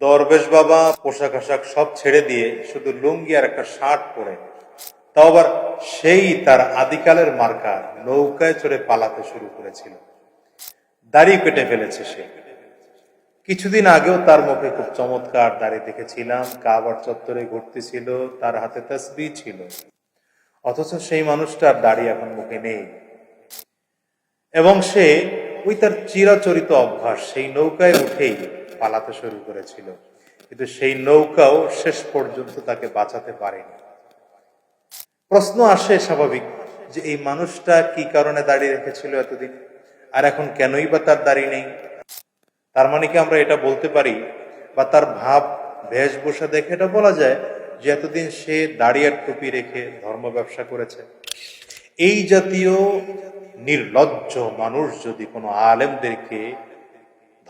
দরবেশ বাবা পোশাক আশাক সব ছেড়ে দিয়ে শুধু লুঙ্গি আর একটা শার্ট পরে। তাও আবার সেই তার আদিকালের মার্কা নৌকায় চড়ে পালাতে শুরু করেছিল। দাড়ি কেটে ফেলেছে সে। কিছুদিন আগেও তার মুখে খুব চমৎকার দাড়ি দেখেছিলাম, কাবার চত্বরে ঘুরতেছিল তার হাতে তসবি ছিল। অথচ সেই মানুষটার দাড়ি এখন মুখে নেই। এবং সে ওই তার চিরাচরিত অভ্যাস, সেই নৌকায় উঠেই পালাতে শুরু করেছিল। কিন্তু সেই নৌকাও শেষ পর্যন্ত তাকে বাঁচাতে পারেনি। প্রশ্ন আসে স্বাভাবিক যে এই মানুষটা কি কারণে দাঁড়িয়ে রেখেছিল এতদিন? আর এখন কেনই বা তার দাড়ি নেই? তার মানে কি আমরা এটা বলতে পারি? বা তার ভাব বেশভূষা দেখে এটা বলা যায় যে এতদিন সে দাড়ি আর টুপি রেখে ধর্ম ব্যবসা করেছে। এই জাতীয় নির্লজ্জ মানুষ যদি কোনো আলেমদেরকে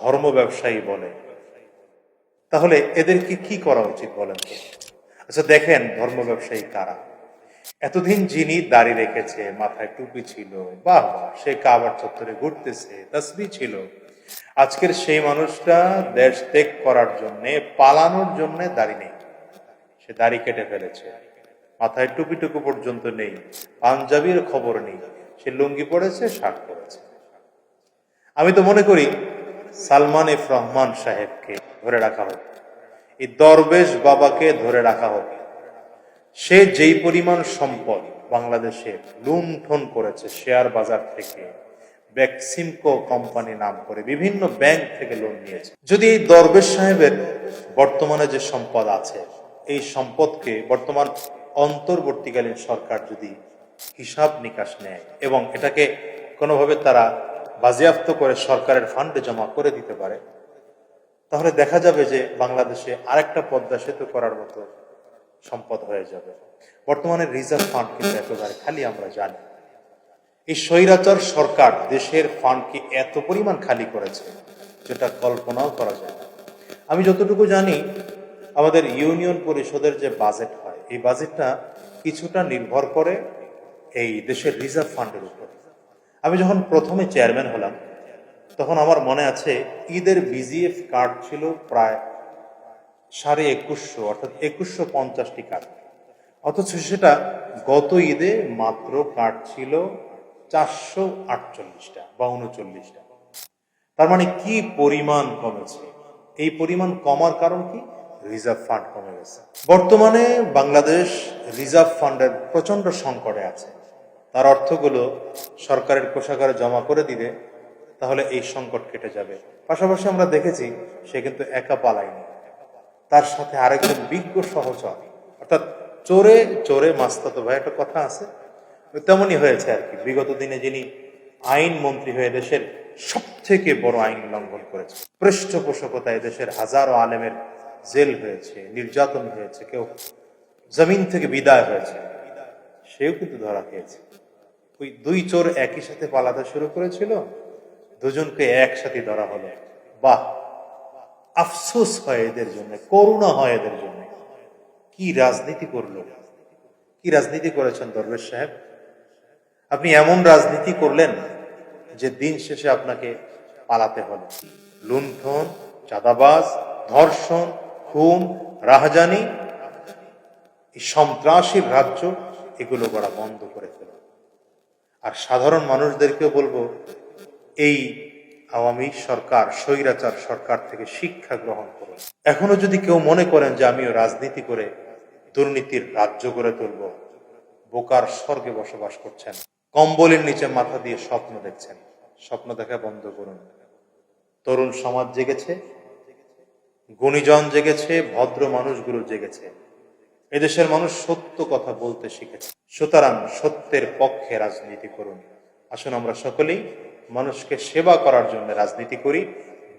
ধর্ম ব্যবসায়ী বলে। তাহলে এদেরকে কি করা উচিত বলেন আচ্ছা দেখেন ধর্ম ব্যবসায়ী কারা। এতদিন যিনি দাড়ি রেখেছে, মাথায় টুপি ছিল, বাহ সে কাবার চত্বরে ঘুরতেছে, তসবি ছিল। আজকের সেই মানুষটা দেশ ত্যাগ করার জন্য, পালানোর জন্য দাড়ি নেই। সে দাড়ি কেটে ফেলেছে। মাথায় টুপি টুপিটুকু পর্যন্ত নেই। পাঞ্জাবির খবর নেই। সে লুঙ্গি পড়েছে শার্ট পরেছে। আমি তো মনে করি সালমান এফ রহমান সাহেবকে ধরে রাখা হোক। এই দরবেশ বাবাকে ধরে রাখা হোক। সে যেই পরিমাণ সম্পদ বাংলাদেশে লুণ্ঠন করেছে শেয়ার বাজার থেকে, ব্যাক্সিমকো কোম্পানি নাম করে বিভিন্ন ব্যাংক থেকে লোন নিয়েছে। যদি এই দরবেশ সাহেবের বর্তমানে যে সম্পদ আছে, এই সম্পদকে বর্তমান অন্তর্বর্তীকালীন সরকার যদি হিসাব নিকাশ নেয় এবং এটাকে কোনোভাবে তারা বাজেয়াপ্ত করে সরকারের ফান্ডে জমা করে দিতে পারে। তাহলে দেখা যাবে যে বাংলাদেশে আরেকটা পদ্মা সেতু করার মতো সম্পদ হয়ে যাবে। বর্তমানে রিজার্ভ ফান্ড কিন্তু একেবারে খালি আমরা জানি। এই স্বৈরাচার সরকার দেশের ফান্ডকে এত পরিমাণ খালি করেছে যেটা কল্পনাও করা যায় না। আমি যতটুকু জানি, আমাদের ইউনিয়ন পরিষদের যে বাজেট হয়, এই বাজেটটা কিছুটা নির্ভর করে এই দেশের রিজার্ভ ফান্ডের উপর। আমি যখন প্রথমে চেয়ারম্যান হলাম, তখন আমার মনে আছে ঈদের বিজিএফ কার্ড ছিল প্রায় সাড়ে একুশশো, অর্থাৎ একুশশো পঞ্চাশটি কার্ড। অথচ সেটা গত ঈদে মাত্র কার্ড ছিল চারশো আটচল্লিশটা বা উনচল্লিশটা। তার মানে কি পরিমাণ কমেছে? এই পরিমাণ কমার কারণ কি? রিজার্ভ ফান্ড কমে গেছে। বর্তমানে বাংলাদেশ রিজার্ভ ফান্ডের প্রচণ্ড সংকটে আছে। তার অর্থগুলো সরকারের কোষাগারে জমা করে দিলে তাহলে এই সংকট কেটে যাবে। পাশাপাশি আমরা দেখেছি সে কিন্তু একা পালায়নি। তার সাথে আরেকজন বিজ্ঞ সহচর, অর্থাৎ চোরে চোরে মাস্তাতো ভাই, একটা কথা আছে? তেমনই হয়েছে আর কি। বিগত দিনে যিনি আইন মন্ত্রী হয়ে দেশের সব থেকে বড় আইন লঙ্ঘন করেছে, পৃষ্ঠপোষকতায় দেশের হাজারো আলেমের জেল হয়েছে, নির্যাতন হয়েছে, কেউ জমিন থেকে বিদায় হয়েছে, সেও কিন্তু ধরা খেয়েছে। ওই দুই চোর একই সাথে পালাতে শুরু করেছিল। দুজনকে একসাথে ধরা হলো। বাহ! আফসোস হয় এদের জন্য, করুণা হয় এদের জন্য। কি রাজনীতি করল? কি রাজনীতি করেছেন দরবেশ সাহেব? আপনি এমন রাজনীতি করলেন যে দিন শেষে আপনাকে পালাতে হলো। লুণ্ঠন, চাঁদাবাজ, ধর্ষণ, খুন, রাহাজানি, এই সন্ত্রাসীর রাজ্য এগুলো করা বন্ধ করে ফেলো আর সাধারণ মানুষদেরকেও বলব, এই আওয়ামী সরকার, স্বৈরাচার সরকার থেকে শিক্ষা গ্রহণ করুন। এখনও যদি কেউ মনে করেন যে আমিও রাজনীতি করে দুর্নীতির রাজ্য করে তুলব, বোকার স্বর্গে বসবাস করছেন, কম্বলের নিচে মাথা দিয়ে স্বপ্ন দেখছেন, স্বপ্ন দেখা বন্ধ করুন। তরুণ সমাজ জেগেছে, গুণীজন জেগেছে, ভদ্র মানুষগুলো জেগেছে। এদেশের মানুষ সত্য কথা বলতে শিখেছে। সুতরাং সত্যের পক্ষে রাজনীতি করুন। আসুন আমরা সকলেই মানুষকে সেবা করার জন্য রাজনীতি করি,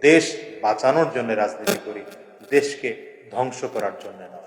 দেশ বাঁচানোর জন্য রাজনীতি করি, দেশকে ধ্বংস করার জন্য নয়।